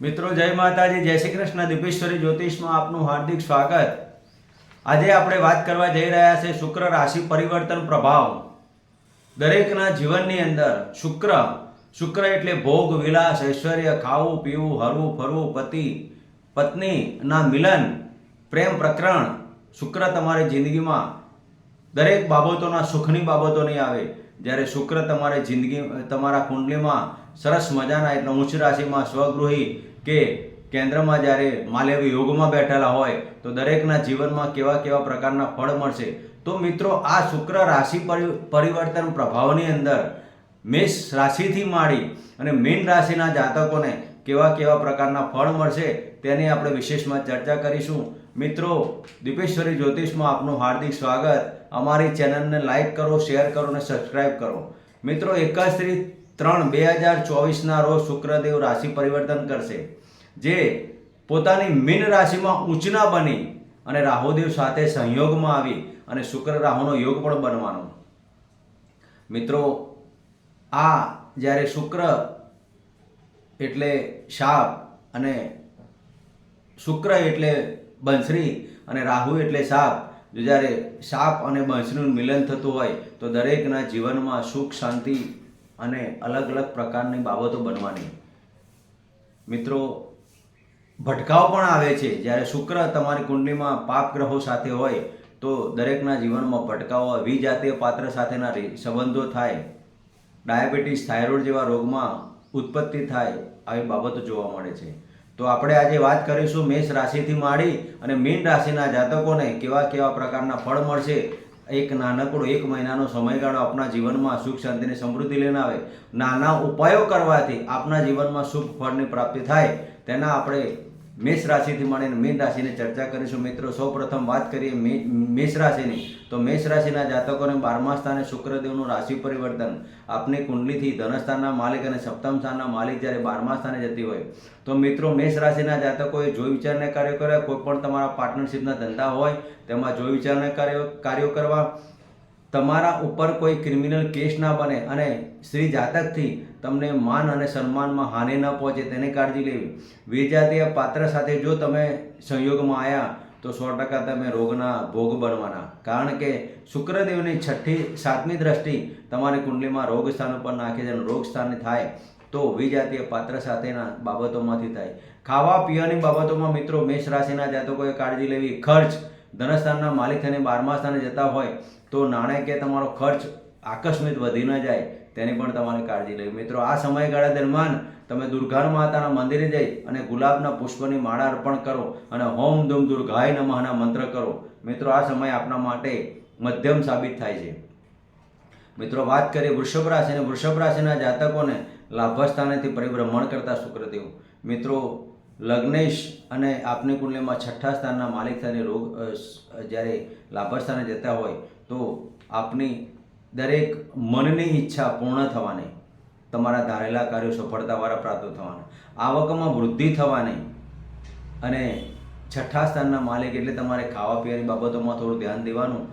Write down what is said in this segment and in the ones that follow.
મિત્રો, જય માતાજી, જય શ્રી કૃષ્ણ, દીપેશ્વરી જ્યોતિષમાં આપનું હાર્દિક સ્વાગત. આજે આપણે વાત કરવા જઈ રહ્યા છે શુક્ર રાશિ પરિવર્તન પ્રભાવ. દરેકના જીવનની અંદર શુક્ર શુક્ર એટલે ભોગ, વિલાસ, ઐશ્વર્ય, ખાવું, પીવું, હરવું, ફરવું, પતિ, પત્નીના મિલન, પ્રેમ, પ્રકરણ. શુક્ર તમારી જિંદગીમાં દરેક બાબતોના સુખની બાબતો નહીં આવે. જ્યારે શુક્ર તમારી જિંદગી, તમારા કુંડલીમાં સરસ મજાના એટલે ઉચ્ચ રાશિમાં સ્વગૃહી કે કેન્દ્રમાં જ્યારે માલેવી યોગમાં બેઠેલા હોય તો દરેકના જીવનમાં કેવા કેવા પ્રકારના ફળ મળશે? તો મિત્રો, આ શુક્ર રાશિ પરી- પરિવર્તન પ્રભાવની અંદર મેષ રાશિથી માંડી અને મીન રાશિના જાતકોને કેવા કેવા પ્રકારના ફળ મળશે તેની આપણે વિશેષમાં ચર્ચા કરીશું. મિત્રો, દીપેશ્વરી જ્યોતિષમાં આપનું હાર્દિક સ્વાગત. અમારી ચેનલને લાઈક કરો, શેર કરો અને સબસ્ક્રાઇબ કરો. મિત્રો એકત્રીસ ત્રણ બે હજાર ચોવીસના રોજ શુક્રદેવ રાશિ પરિવર્તન કરશે, જે પોતાની મીન રાશિમાં ઉંચના બની અને રાહુદેવ સાથે સંયોગમાં આવી અને શુક્ર રાહુનો યોગ પણ બનવાનો. મિત્રો, આ જ્યારે શુક્ર એટલે શાપ અને શુક્ર એટલે બંસરી અને રાહુ એટલે સાપ, જો જ્યારે સાપ અને બંસરીનું મિલન થતું હોય, તો દરેકના જીવનમાં સુખ, શાંતિ અને અલગ અલગ પ્રકારની બાબતો બનવાની. મિત્રો, ભટકાવ પણ આવે છે. જ્યારે શુક્ર તમારી કુંડલીમાં પાપ ગ્રહો સાથે હોય, તો દરેકના જીવનમાં ભટકાવો વિજાતીય પાત્ર સાથેના સંબંધો થાય. ડાયાબિટીસ, થાઇરોઇડ જેવા રોગમાં ઉત્પત્તિ થાય આવી બાબતો જોવા મળે છે. તો આપણે આજે વાત કરીશું મેષ રાશિથી માંડી અને મીન રાશિના જાતકોને કેવા કેવા પ્રકારના ફળ મળશે એક નાનકડો, એક મહિનાનો સમયગાળો આપણા જીવનમાં સુખ, શાંતિની સમૃદ્ધિ લઈને આવે. નાના ઉપાયો કરવાથી આપણા જીવનમાં સુખ, ફળની પ્રાપ્તિ થાય. તેના આપણે મેષ રાશિથી માંડીને મીન રાશિની ચર્ચા કરીશું. મિત્રો સૌ પ્રથમ વાત કરીએ મેષ રાશિની. તો મેષ રાશિના જાતકોને બારમા સ્થાને શુક્રદેવનું રાશિ પરિવર્તન. આપની કુંડલીથી ધનસ્થાનના માલિક અને સપ્તમ સ્થાનના માલિક જ્યારે બારમા સ્થાને જતી હોય. તો મિત્રો, મેષ રાશિના જાતકોએ જોઈ વિચારને કાર્યો કર્યા. કોઈ પણ તમારા પાર્ટનરશિપના ધંધા હોય, તેમાં જોઈ વિચારને કાર્યો કાર્યો કરવા. તમારા ઉપર કોઈ ક્રિમિનલ કેસ ના બને અને સ્ત્રી જાતકથી તમને માન અને સન્માનમાં હાનિ ન પહોંચે તેની કાળજી લેવી. વિજાતીય પાત્ર સાથે જો તમે સંયોગમાં આવ્યા તો સો ટકા તમે રોગના ભોગ બનવાના. કારણ કે શુક્રદેવની છઠ્ઠી, સાતમી દ્રષ્ટિ તમારી કુંડલીમાં રોગ સ્થાન ઉપર નાખે છે રોગ સ્થાન થાય, તો વિજાતીય પાત્ર સાથેના બાબતોમાંથી થાય. ખાવા પીવાની બાબતોમાં મિત્રો, મેષ રાશિના જાતકોએ કાળજી લેવી. ખર્ચ ધનસ્થાનના માલિક થઈને બારમા સ્થાને જતા હોય તો નાણાકીય તમારો ખર્ચ આકસ્મિક વધી ન જાય, તેની પણ તમારે કાળજી લેવી. મિત્રો, આ સમયગાળા દરમિયાન તમે દુર્ગા માતાના મંદિરે જઈ અને ગુલાબના પુષ્પની માળા અર્પણ કરો અને હોમ ધૂમ દુર્ગાય નમઃના મંત્ર કરો. મિત્રો, આ સમય આપના માટે મધ્યમ સાબિત થાય છે. મિત્રો, વાત કરીએ વૃષભ રાશિ અને વૃષભ રાશિના જાતકોને લાભસ્થાનેથી પરિભ્રમણ કરતા શુક્રદેવ. મિત્રો લગ્નેશ અને આપની કુંડલીમાં છઠ્ઠા સ્થાનના માલિક થઈને રોગ જ્યારે સ- જ્યારે લાભસ્થાને જતા હોય, તો આપની દરેક મનની ઈચ્છા પૂર્ણ થવાની, તમારા ધારેલા કાર્યો સફળતાવાળા પ્રાપ્ત થવાના, આવકમાં વૃદ્ધિ થવાની અને છઠ્ઠા સ્થાનના માલિક એટલે તમારે ખાવા પીવાની બાબતોમાં થોડું ધ્યાન દેવાનું.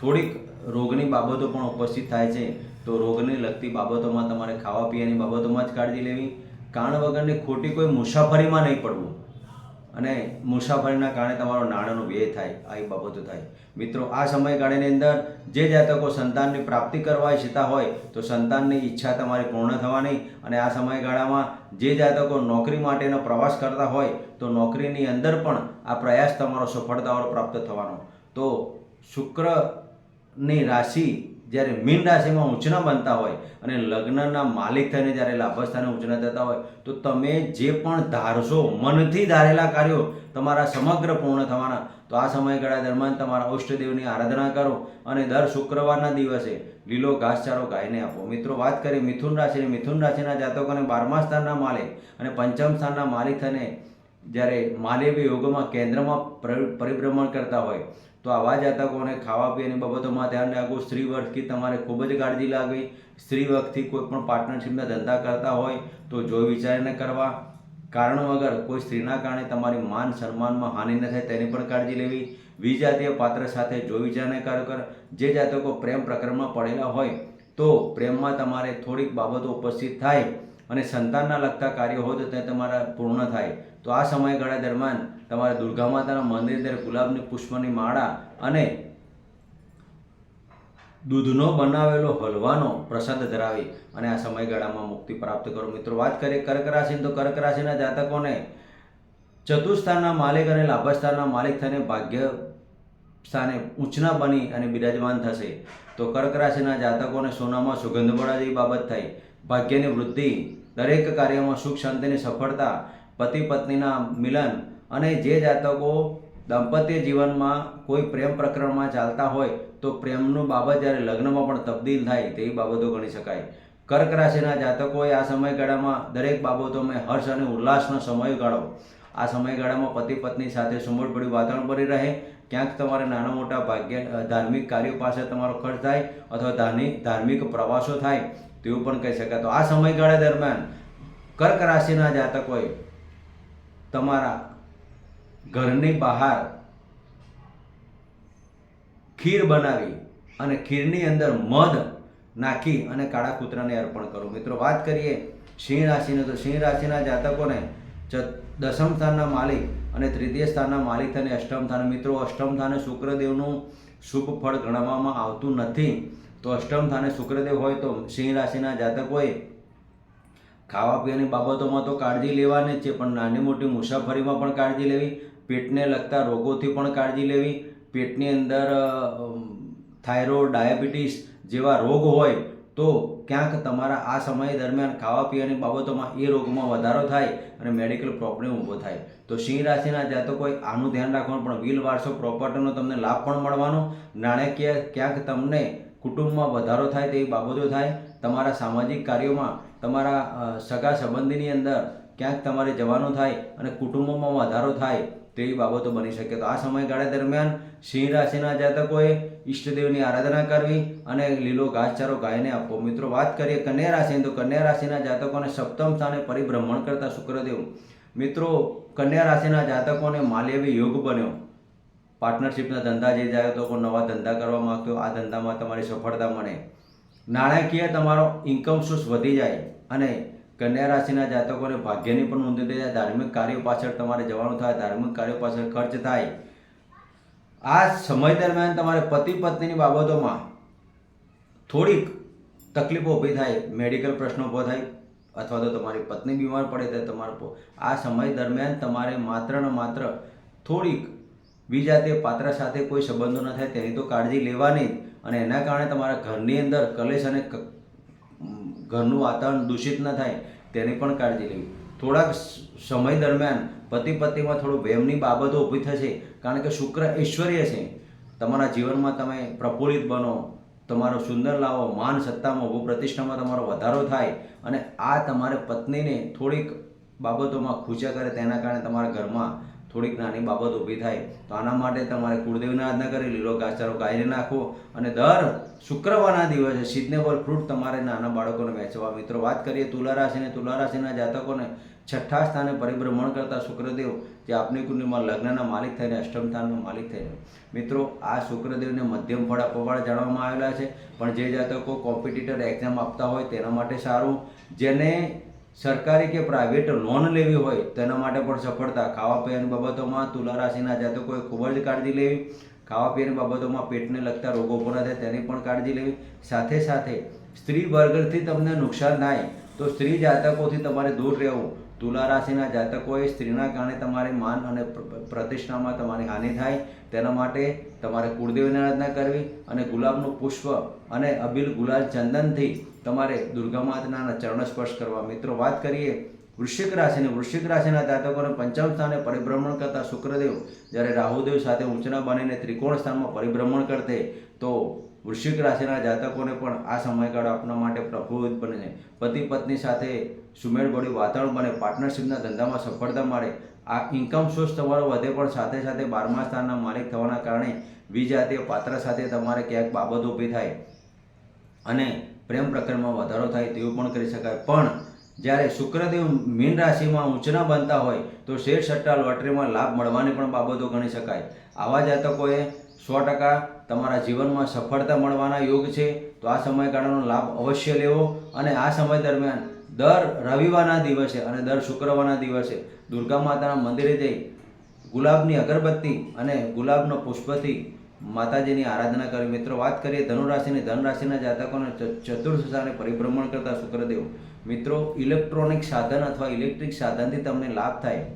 થોડીક રોગની બાબતો પણ ઉપસ્થિત થાય છે, તો રોગને લગતી બાબતોમાં તમારે ખાવા પીવાની બાબતોમાં જ કાળજી લેવી. કારણ વગરની ખોટી કોઈ મુસાફરીમાં નહીં પડવું. અને મુસાફરીના કારણે તમારો નાણાંનો વ્યય થાય આવી બાબતો થાય. મિત્રો, આ સમયગાળાની અંદર જે જાતકો સંતાનની પ્રાપ્તિ કરવા ઈચ્છતા હોય, તો સંતાનની ઈચ્છા તમારી પૂર્ણ થવાની અને આ સમયગાળામાં જે જાતકો નોકરી માટેનો પ્રવાસ કરતા હોય, તો નોકરીની અંદર પણ આ પ્રયાસ તમારો સફળતાવાળો પ્રાપ્ત થવાનો. તો શુક્રની રાશિ જ્યારે મીન રાશિમાં ઉંચના બનતા હોય અને લગ્નના માલિક થઈને જ્યારે લાભસ્થાને ઉંચના થતા હોય, તો તમે જે પણ ધારશો, મનથી ધારેલા કાર્યો તમારા સમગ્ર પૂર્ણ થવાના. તો આ સમયગાળા દરમિયાન તમારા ઈષ્ટદેવની આરાધના કરો અને દર શુક્રવારના દિવસે લીલો ઘાસચારો ગાયને આપો. મિત્રો, વાત કરીએ મિથુન રાશિની. મિથુન રાશિના જાતકોને બારમા સ્થાનના માલિક અને પંચમ સ્થાનના માલિક થઈને જ્યારે માલવી યોગમાં કેન્દ્રમાં પરિભ્રમણ કરતા હોય, તો આવા જાતકોને ખાવા પીવાની બાબતોમાં ધ્યાન રાખવું સ્ત્રી વર્ગથી તમારે ખૂબ જ કાળજી લાગવી. સ્ત્રી વર્ગથી કોઈ પણ પાર્ટનરશિપના ધંધા કરતા હોય, તો જોઈ વિચારીને કરવા. કારણ વગર કોઈ સ્ત્રીના કારણે તમારી માન સન્માનમાં હાનિ ન થાય તેની પણ કાળજી લેવી. વિજાતીય પાત્ર સાથે જોઈ વિચારને કાર્ય કર. જે જાતકો પ્રેમ પ્રકરણમાં પડેલા હોય, તો પ્રેમમાં તમારે થોડીક બાબતો ઉપસ્થિત થાય. અને સંતાનના લગતા કાર્યો હોય તો તે તમારા પૂર્ણ થાય. તો આ સમયગાળા દરમિયાન તમારે દુર્ગા માતાના મંદિર અંદર ગુલાબની પુષ્પની માળા અને દૂધનો બનાવેલો હલવાનો પ્રસાદ ધરાવી અને આ સમયગાળામાં મુક્તિ પ્રાપ્ત કરો. મિત્રો, વાત કરીએ કર્ક રાશિની, તો કર્ક રાશિના જાતકોને ચતુસ્થાનના માલિક અને લાભસ્થાનના માલિક થઈને ભાગ્ય સ્થાને ઊંચના બની અને બિરાજમાન થશે. તો કર્ક રાશિના જાતકોને સોનામાં સુગંધ મળવા બાબત થાય ભાગ્યની વૃદ્ધિ, દરેક કાર્યમાં સુખ શાંતિની સફળતા, પતિ પત્નીના મિલન અને જે જાતકો દાંપત્ય જીવનમાં કોઈ પ્રેમ પ્રકરણમાં ચાલતા હોય તો પ્રેમનું બાબત જ્યારે લગ્નમાં પણ તબદીલ થાય તેવી બાબતો ગણી શકાય. કર્ક રાશિના જાતકોએ આ સમયગાળામાં દરેક બાબતોમાં હર્ષ અને ઉલ્લાસનો સમયગાળો આ સમયગાળામાં પતિ પત્ની સાથે સુમળભર્યું વાતાવરણ બની રહે. ક્યાંક તમારે નાના મોટા ભાગ્ય ધાર્મિક કાર્યો પાસે તમારો ખર્ચ થાય અથવા ધાર્મિક ધાર્મિક પ્રવાસો થાય. તેવું પણ કહી શકાય. તો આ સમયગાળા દરમિયાન કર્ક રાશિના જાતકોએ તમારા ઘરની બહાર ખીર બનાવી અને ખીરની અંદર મધ નાખી અને કાળા કૂતરાને અર્પણ કરો. મિત્રો, વાત કરીએ સિંહ રાશિની, તો સિંહ રાશિના જાતકોને દસમ સ્થાનના માલિક અને તૃતીય સ્થાનના માલિક થઈને અષ્ટમ સ્થાન. મિત્રો, અષ્ટમ સ્થાને શુક્રદેવનું શુભ ફળ ગણવામાં આવતું નથી. તો અષ્ટમ સ્થાને શુક્રદેવ હોય તો સિંહ રાશિના જાતકોએ ખાવા પીવાની બાબતોમાં તો કાળજી લેવાની જ છે, પણ નાની મોટી મુસાફરીમાં પણ કાળજી લેવી, પેટને લગતા રોગોથી પણ કાળજી લેવી, પેટની અંદર થાઇરોઇડ, ડાયાબિટીસ જેવા રોગ હોય તો ક્યાંક તમારા આ સમય દરમિયાન ખાવા પીવાની બાબતોમાં એ રોગમાં વધારો થાય અને મેડિકલ પ્રોબ્લેમ ઊભો થાય. તો સિંહ રાશિના જાતકોએ આનું ધ્યાન રાખવાનું, પણ વ્હીલ વારસો પ્રોપર્ટીનો તમને લાભ પણ મળવાનો. નાણાકીય ક્યાંક તમને કુટુંબમાં વધારો થાય તેવી બાબતો થાય, તમારા સામાજિક કાર્યોમાં, તમારા સગા સંબંધીની અંદર ક્યાંક તમારે જવાનું થાય અને કુટુંબોમાં વધારો થાય તેવી બાબતો બની શકે. તો આ સમયગાળા દરમિયાન સિંહ રાશિના જાતકોએ ઈષ્ટદેવની આરાધના કરવી અને લીલો ઘાસચારો ગાયને આપવો મિત્રો, વાત કરીએ કન્યા રાશિની, તો કન્યા રાશિના જાતકોને સપ્તમ સ્થાને પરિભ્રમણ કરતા શુક્રદેવ. મિત્રો, કન્યા રાશિના જાતકોને માલ્યવી યોગ બન્યો. પાર્ટનરશિપના ધંધા જઈ જાય તો કોઈ નવા ધંધા કરવા માગતો આ ધંધામાં તમારી સફળતા મળે. નાણાકીય તમારો ઇન્કમ સોર્સ વધી જાય અને કન્યા રાશિના જાતકોને ભાગ્યની પણ નોંધ થઈ જાય. ધાર્મિક કાર્યો પાછળ તમારે જવાનું થાય, ધાર્મિક કાર્યો પાછળ ખર્ચ થાય. આ સમય દરમિયાન તમારે પતિ પત્નીની બાબતોમાં થોડીક તકલીફો ઊભી થાય, મેડિકલ પ્રશ્નો ઊભો થાય, અથવા તો તમારી પત્ની બીમાર પડે તો તમારે આ સમય દરમિયાન તમારે માત્ર ને માત્ર થોડીક બીજા તે પાત્ર સાથે કોઈ સંબંધો ન થાય, તેની તો કાળજી લેવાની જ. અને એના કારણે તમારા ઘરની અંદર કલેશ અને ઘરનું વાતાવરણ દૂષિત ન થાય, તેની પણ કાળજી લેવી. થોડાક સમય દરમિયાન પતિ પત્નીમાં થોડું વેમની બાબતો ઊભી થશે, કારણ કે શુક્ર ઐશ્વર્ય છે. તમારા જીવનમાં તમે પ્રફુલ્લિત બનો, તમારો સુંદર લાવો, માન સત્તામાં ઊભો, પ્રતિષ્ઠામાં તમારો વધારો થાય, અને આ તમારે પત્નીને થોડીક બાબતોમાં ખૂચ્યા કરે, તેના કારણે તમારા ઘરમાં થોડીક નાની બાબત ઊભી થાય, તો આના માટે તમારે કુળદેવની આરાધના કરી, લીલો ઘાસચારો ગાયને નાખવો અને દર શુક્રવારના દિવસે સિઝનેબલ ફ્રૂટ તમારે નાના બાળકોને વેચવા. મિત્રો, વાત કરીએ તુલા રાશિને. તુલા રાશિના જાતકોને છઠ્ઠા સ્થાને પરિભ્રમણ કરતા શુક્રદેવ, જે આપની કુંડલીમાં લગ્નના માલિક થઈને અષ્ટમ સ્થાનનો માલિક થઈને. મિત્રો, આ શુક્રદેવને મધ્યમ ફળ આપવાવાળા જાણવામાં આવેલા છે, પણ જે જાતકો કોમ્પિટિટર એક્ઝામ આપતા હોય તેના માટે સારું. જેને સરકારી કે પ્રાઇવેટ લોન લેવી હોય, તેના માટે પણ સફળતા. ખાવા પીવાની બાબતોમાં તુલા રાશિના જાતકોએ ખૂબ જ કાળજી લેવી. ખાવા પીવાની બાબતોમાં પેટને લગતા રોગો પણ થાય, તેની પણ કાળજી લેવી. સાથે સાથે સ્ત્રી વર્ગથી તમને નુકસાન થાય, તો સ્ત્રી જાતકોથી તમારે દૂર રહેવું. તુલા રાશિના જાતકોએ સ્ત્રીના કારણે તમારે માન અને પ્રતિષ્ઠામાં તમારી હાનિ થાય, તેના માટે તમારે કુળદેવની આરાધના કરવી અને ગુલાબનું પુષ્પ અને અબીલ ગુલાલ ચંદનથી તમારે દુર્ગા માતાના ચરણ સ્પર્શ કરવા. મિત્રો, વાત કરીએ વૃશ્ચિક રાશિની. વૃશ્ચિક રાશિના જાતકોને પંચમ સ્થાને પરિભ્રમણ કરતા શુક્રદેવ જ્યારે રાહુદેવ સાથે ઊંચના બનીને ત્રિકોણ સ્થાનમાં પરિભ્રમણ કરતે તો વૃશ્ચિક રાશિના જાતકોને પણ આ સમયગાળો આપના માટે પ્રફુલ્લિત બને છે. પતિ પત્ની સાથે સુમેળભર્યું વાતાવરણ બને પાર્ટનરશિપના ધંધામાં સફળતા મળે, આ ઇન્કમ સોર્સ તમારો વધે પણ સાથે સાથે બારમા સ્થાનના માલિક થવાના કારણે વિજાતીય પાત્ર સાથે તમારે ક્યાંક બાબત ઊભી થાય અને પ્રેમ પ્રકરણમાં વધારો થાય તેવું પણ કરી શકાય. પણ જ્યારે શુક્રદેવ મીન રાશિમાં ઊંચના બનતા હોય તો શેર સટ્ટા, લોટરીમાં લાભ મળવાની પણ બાબતો ગણી શકાય. આવા જાતકોએ સો ટકા તમારા જીવનમાં સફળતા મળવાના યોગ છે, તો આ સમયગાળાનો લાભ અવશ્ય લેવો અને આ સમય દરમિયાન દર રવિવારના દિવસે અને દર શુક્રવારના દિવસે દુર્ગા માતાના મંદિરે જઈ ગુલાબની અગરબત્તી અને ગુલાબનો પુષ્પથી માતાજીની આરાધના કરી. મિત્રો, વાત કરીએ ધનુરાશિની. ધનરાશિના જાતકોને ચતુર્થ પરિભ્રમણ કરતા શુક્રદેવ. મિત્રો, ઇલેક્ટ્રોનિક સાધન અથવા ઇલેક્ટ્રિક સાધનથી તમને લાભ થાય.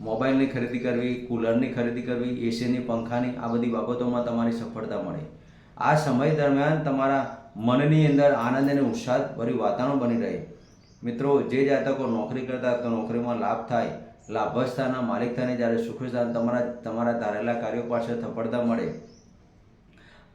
મોબાઈલની ખરીદી કરવી, કુલરની ખરીદી કરવી, એસીની, પંખાની, આ બધી બાબતોમાં તમારી સફળતા મળે. આ સમય દરમિયાન તમારા મનની અંદર આનંદ અને ઉત્સાહભર્યું વાતાવરણ બની રહે. મિત્રો, જે જાતકો નોકરી કરતા તો નોકરીમાં લાભ થાય લાભસ્થાના માલિક થઈને જ્યારે સુખસ્થાન તમારા તમારા ધારેલા કાર્યો પાછળ સફળતા મળે.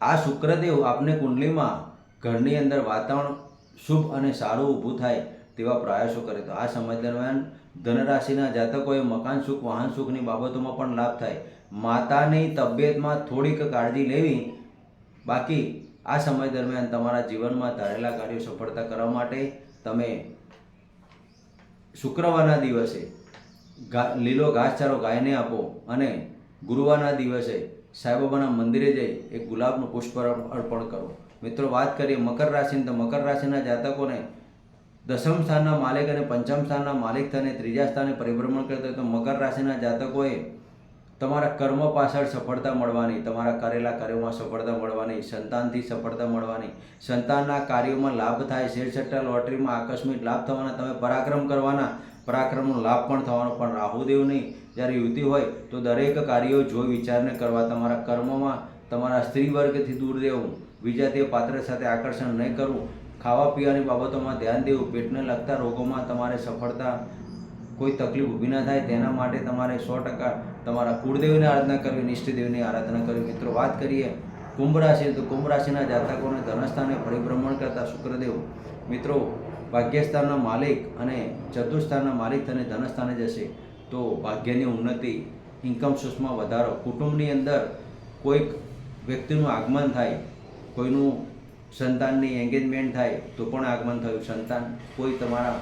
આ શુક્રદેવ આપને કુંડલીમાં ઘરની અંદર વાતાવરણ શુભ અને સારું ઊભું થાય. તેવા પ્રયાસો કરે તો આ સમય દરમિયાન ધનરાશિના જાતકોએ મકાન સુખ, વાહન સુખની બાબતોમાં પણ લાભ થાય. માતાની તબિયતમાં થોડીક કાળજી લેવી બાકી આ સમય દરમિયાન તમારા જીવનમાં ધારેલા કાર્યો સફળતા કરવા માટે તમે શુક્રવારના દિવસે લીલો ઘાસચારો ગાયને આપો અને ગુરુવારના દિવસે સાંઈબાબાના મંદિરે જઈ એક ગુલાબનું પુષ્પ અર્પણ કરો. મિત્રો, વાત કરીએ મકર રાશિની, તો મકર રાશિના જાતકોને દસમ સ્થાનના માલિક અને પંચમ સ્થાનના માલિક થઈને ત્રીજા સ્થાને પરિભ્રમણ કરતો તો મકર રાશિના જાતકોએ તમારા કર્મ પાછળ સફળતા મળવાની, તમારા કરેલા કાર્યોમાં સફળતા મળવાની, સંતાનથી સફળતા મળવાની, સંતાનના કાર્યોમાં લાભ થાય, શેરસટ્ટા, લોટરીમાં આકસ્મિક લાભ થવાના, તમે પરાક્રમ કરવાના, પરાક્રમનો લાભ પણ થવાનો, પણ રાહુદેવની જ્યારે યુતિ હોય તો દરેક કાર્યો જોઈ વિચારને કરવા તમારા કર્મમાં તમારા સ્ત્રી વર્ગથી દૂર રહેવું બીજા તે પાત્ર સાથે આકર્ષણ નહીં કરવું ખાવા પીવાની બાબતોમાં ધ્યાન દેવું, પેટને લગતા રોગોમાં તમારે સફળતા કોઈ તકલીફ ઊભી ના થાય, તેના માટે તમારે સો ટકા તમારા કુળદેવની આરાધના કરવી, નિષ્ઠદેવની આરાધના કરવી. મિત્રો, વાત કરીએ કુંભ રાશિ, તો કુંભ રાશિના જાતકોને ધનસ્થાને પરિભ્રમણ કરતા શુક્રદેવ. મિત્રો, ભાગ્યસ્થાનના માલિક અને ચતુર્સ્થાનના માલિક થઈને ધનસ્થાને જશે. તો ભાગ્યની ઉન્નતિ ઇન્કમ સોર્સમાં વધારો, કુટુંબની અંદર કોઈક વ્યક્તિનું આગમન થાય, કોઈનું સંતાનની એન્ગેજમેન્ટ થાય, તો પણ આગમન થયું. સંતાન કોઈ તમારા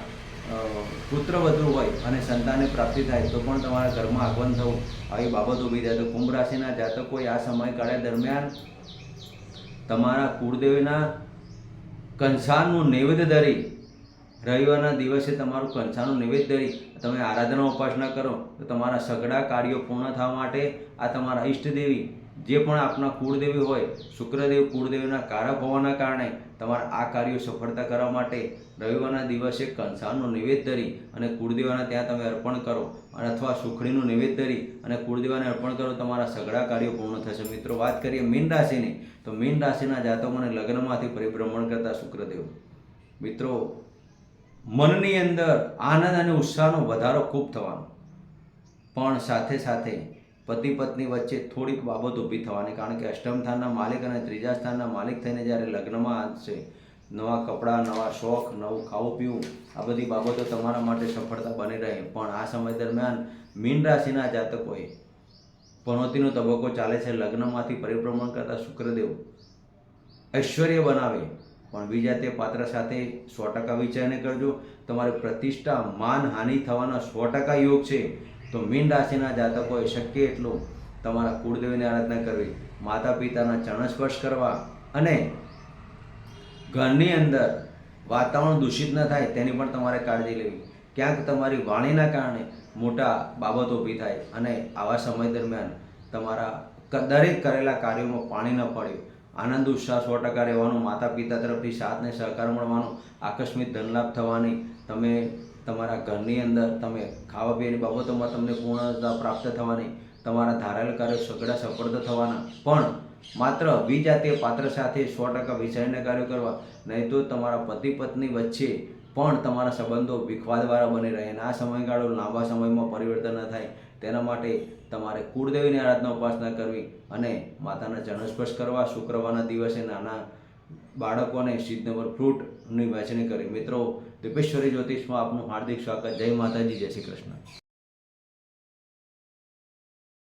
પુત્ર વધુ હોય અને સંતાનને પ્રાપ્તિ થાય, તો પણ તમારા ઘરમાં આગમન થવું. આવી બાબત ઊભી થાય. તો કુંભ રાશિના જાતકોએ આ સમયગાળા દરમિયાન તમારા કુળદેવીના કંસારનું નૈવેદ્ય ધરી, રવિવારના દિવસે તમારું કંસારનું નૈવેદ્ય ધરી, તમે આરાધના ઉપાસના કરો, તો તમારા સઘળા કાર્યો પૂર્ણ થવા માટે આ તમારા ઈષ્ટદેવી જે પણ આપના કુળદેવી હોય, શુક્રદેવ કુળદેવીના કારક હોવાના કારણે તમારા આ કાર્યો સફળતા કરવા માટે રવિવારના દિવસે કંસારનું નૈવેદ્ય ધરી અને કુળદેવાના ત્યાં તમે અર્પણ કરો અને અથવા સુખડીનું નૈવેદ્ય ધરી અને કુળદેવાને અર્પણ કરો, તમારા સઘળા કાર્યો પૂર્ણ થશે. મિત્રો, વાત કરીએ મીન રાશિની, તો મીન રાશિના જાતકોને લગ્નમાંથી પરિભ્રમણ કરતા શુક્રદેવ. મિત્રો, મનની અંદર આનંદ અને ઉત્સાહનો વધારો ખૂબ થવાનો. પણ સાથે સાથે પતિ પત્ની વચ્ચે થોડીક બાબત ઊભી થવાની, કારણ કે અષ્ટમ સ્થાનના માલિક અને ત્રીજા સ્થાનના માલિક થઈને જ્યારે લગ્નમાં આવશે, નવા કપડાં, નવા શોખ, નવું ખાવું પીવું આ બધી બાબતો તમારા માટે સફળતા બની રહે. પણ આ સમય દરમિયાન મીન રાશિના જાતકોએ પનોતીનો તબક્કો ચાલે છે. લગ્નમાંથી પરિભ્રમણ કરતા શુક્રદેવ ઐશ્વર્ય બનાવે. પણ બીજા તે પાત્ર સાથે સો ટકા વિચારને કરજો. તમારી પ્રતિષ્ઠા માન હાનિ થવાના સો ટકા યોગ છે. તો મીન રાશિના જાતકોએ શક્ય એટલું તમારા કુળદેવીની આરાધના કરવી માતા પિતાના ચરણ સ્પર્શ કરવા અને ઘરની અંદર વાતાવરણ દૂષિત ન થાય તેની પણ તમારે કાળજી લેવી. ક્યાંક તમારી વાણીના કારણે મોટા બાબતો ઊભી થાય અને આવા સમય દરમિયાન તમારા દરેક કરેલા કાર્યોમાં પાણી ન પડ્યું આનંદ, ઉત્સાહ સો ટકા રહેવાનું માતા પિતા તરફથી સાથને સહકાર મળવાનો, આકસ્મિક ધનલાભ થવાની, તમે તમારા ઘરની અંદર તમે ખાવા પીવાની બાબતોમાં તમને પૂર્ણતા પ્રાપ્ત થવાની, તમારા ધારેલ કાર્યો સગડા સફળતા થવાના. પણ માત્ર વિજાતીય પાત્ર સાથે સો ટકા વિચારીને કાર્યો કરવા, નહીં તો તમારા પતિ પત્ની વચ્ચે પણ તમારા સંબંધો વિખવાદવાળા બની રહે અને આ સમયગાળો લાંબા સમયમાં પરિવર્તન ન થાય. તેના માટે તમારે કુળદેવીની આરાધના ઉપાસના કરવી અને માતાના ચરણ કરવા. શુક્રવારના દિવસે નાના બાળકોને સિદ્ધ નંબર ફ્રૂટની વહેંચણી કરી મિત્રો દીપેશ્વરી જ્યોતિષમાં આપનું હાર્દિક સ્વાગત. જય માતાજી જય શ્રી કૃષ્ણ.